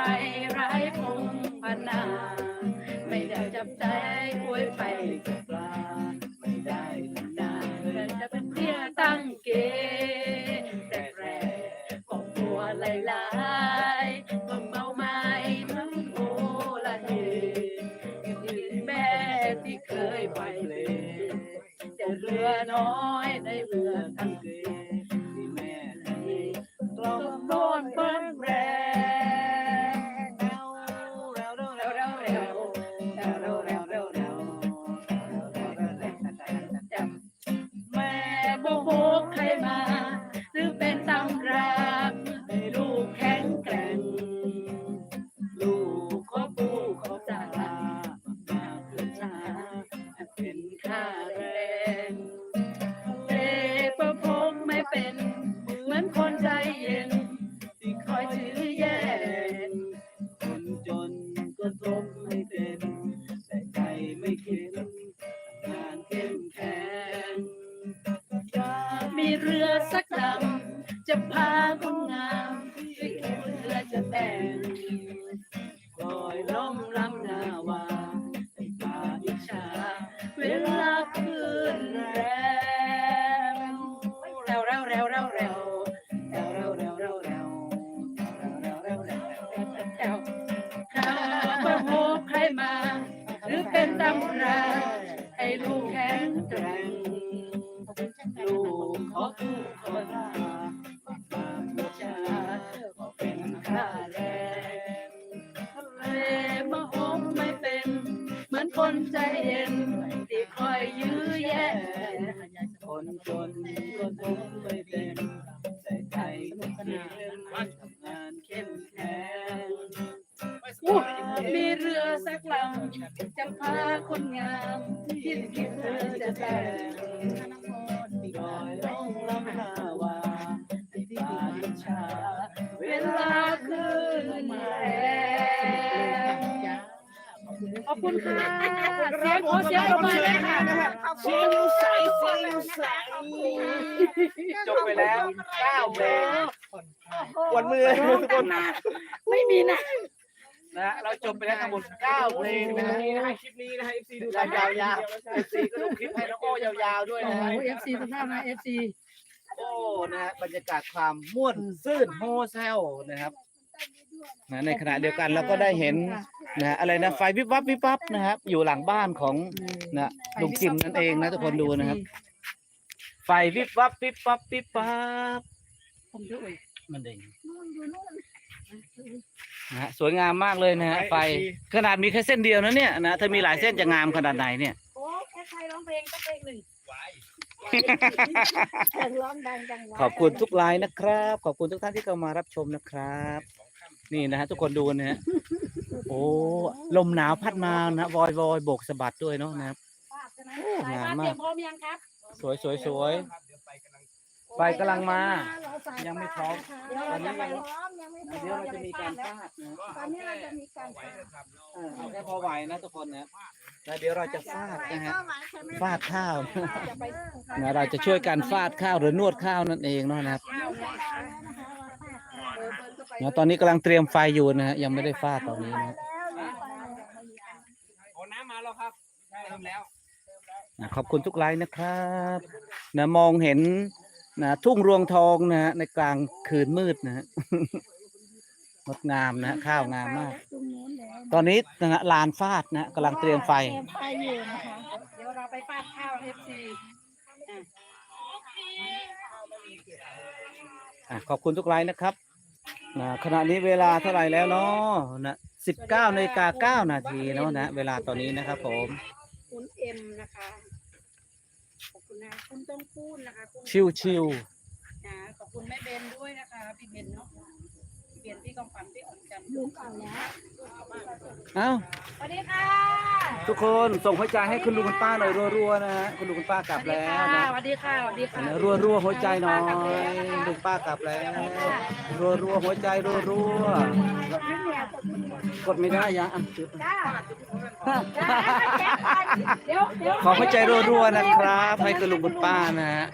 รไร้พงพนาไม่ได้จับใจอวยไปกับปลาไม่ได้ทำนาแต่จะเป็นเพียตั้งเกแรกแรกก็กลัวหลายๆก็เมาไม้ทั้งโอละเฮที่แม่ที่เคยไปเลยแต่เรือน้อยในเรือทั้งเก เรือสักลำจะพาคนงามที่เรือจะแต่งลอยล้มลำนาวาให้ตาอิจฉาเวลาคืนแรมเร็วเร็วเร็วเร็วเร็วเร็วเร็วเร็วเร็วเร็วเร็วเร็วเร็วเร็วเร็วเร็วถ้าประโมกใครมา หรือเป็นตำราให้ลูกแข็งแกร่ง ใจเย็นที่คอยยื้อแย่คนจนก็ทนไม่เป็นแต่ใจไม่เพียงทำงานเข้มแข็งมีเรือสักลำจะพาคนงามที่คิดเธอจะแต่ง อบคุณค่ะเสียงขอเสียงประมาณนี้ค่ะเสียงใสเสียงใสจบไปแล้วเก้าเพลงวันมือทุกคนไม่มีนะนะฮะเราจบไปแล้วทั้งหมดเก้าเพลงนะฮะคลิปนี้นะฮะ FC ดูยาวๆ FC ก็ดูคลิปให้น้องโอ้ยาวๆด้วยโอ้นะโหฮะเอฟซีทุกท่านนะเอฟซีโอ้นะฮะบรรยากาศความม่วนซื่นโฮเซลนะครับ นะในขณะเดียวกันเราก็ได้เห็นนะอะไรนะไฟวิบวับวิบวับนะครับ อยู่หลังบ้านของนะลุงจิมนั่นเองนะทุกคนดูนะครับ ไฟวิบวับวิบวับวิบวับผมด้วยมันเด้งนะฮะสวยงามมากเลยนะฮะไฟขนาดมีแค่เส้นเดียวนะเนี่ยนะถ้ามีหลายเส้นจะงามขนาดไหนเนี่ยโอ้แค่ใครร้องเพลงก็เพลงหนึ่งร้องดังจังวะขอบคุณทุกไลน์นะครับ ขอบคุณทุกท่านที่เข้ามารับชมนะครับ นี่นะฮะทุกคนดูนะฮะโอ้ลมหนาวพัดมานะวอยวอยโบกสะบัดด้วยเนาะนะครับ โอ้สายงามฟ้าเตมากรียมพร้อมยังครับสวยสวยสวย ไฟกำลังมา ยังไม่พร้อม เดี๋ยวเราจะไปพร้อมยังไม่พร้อมเดี๋ยวเราจะมีการฟาดนะตอนนี้เราจะมีการฟาดเออเอาแค่พอไหวนะทุกคนนะแล้วเดี๋ยวเราจะฟาดนะฮะก็หวานใช่ไหมฟาดข้าวจะไปนะเราจะช่วยกันฟาดข้าวหรือนวดข้าวนั่นเองเนาะนะครับข้าวแล้วนะ คะว่านะตอนนี้กำลังเตรียมไฟอยู่นะฮะยังไม่ได้ฟาดตอนนี้นะโอ้น้ำมาแล้วครับเติมแล้วนะขอบคุณทุกไลน์นะครับนะมองเห็นนะทุ่งรวงทองนะฮะในกลางคืนมืดนะฮะ งดงามนะฮะข้าวงามมาก ตรงนู้นแล้วตอนนี้นะฮะลานฟาดนะฮะกำลังเตรียมไฟ เตรียมไฟอยู่นะคะเดี๋ยวเราไปฟาดข้าวเอฟซีอะขอบคุณทุกไลน์นะครับ นะขณะนี้เวลาเท่าไหร่แล้วเนาะนะสิบเก้านาฬิกาเก้านาทีเนาะนะ เวลาตอนนี้นะครับ ผม คุณเอ็มนะคะขอบคุณนะคุณต้องพูดนะคะคุณชิวชิวนะขอบคุณแม่เบนด้วยนะคะพี่เบนเนาะ พี่เบนพี่กองฝันพี่อ่อนจันทร์ลุงเอาแล้วๆเอ้าสวัสดีค่ะทุกคนส่งหัวใจให้คุณลุงคุณป้าหน่อยรัวๆนะฮะคุณลุงคุณป้ากลับแล้วนะสวัสดีค่ะสวัสดีค่ะนะรัวๆหัวใจหน่อยลุงป้ากลับแล้วรัวๆหัวใจรัวๆกดไม่ได้ยะอะจ้าจ้าแจ๊คก่อนเดี๋ยวเดี๋ยวขอหัวใจรัวๆนะครับ ให้คุณลุงคุณป้านะฮะ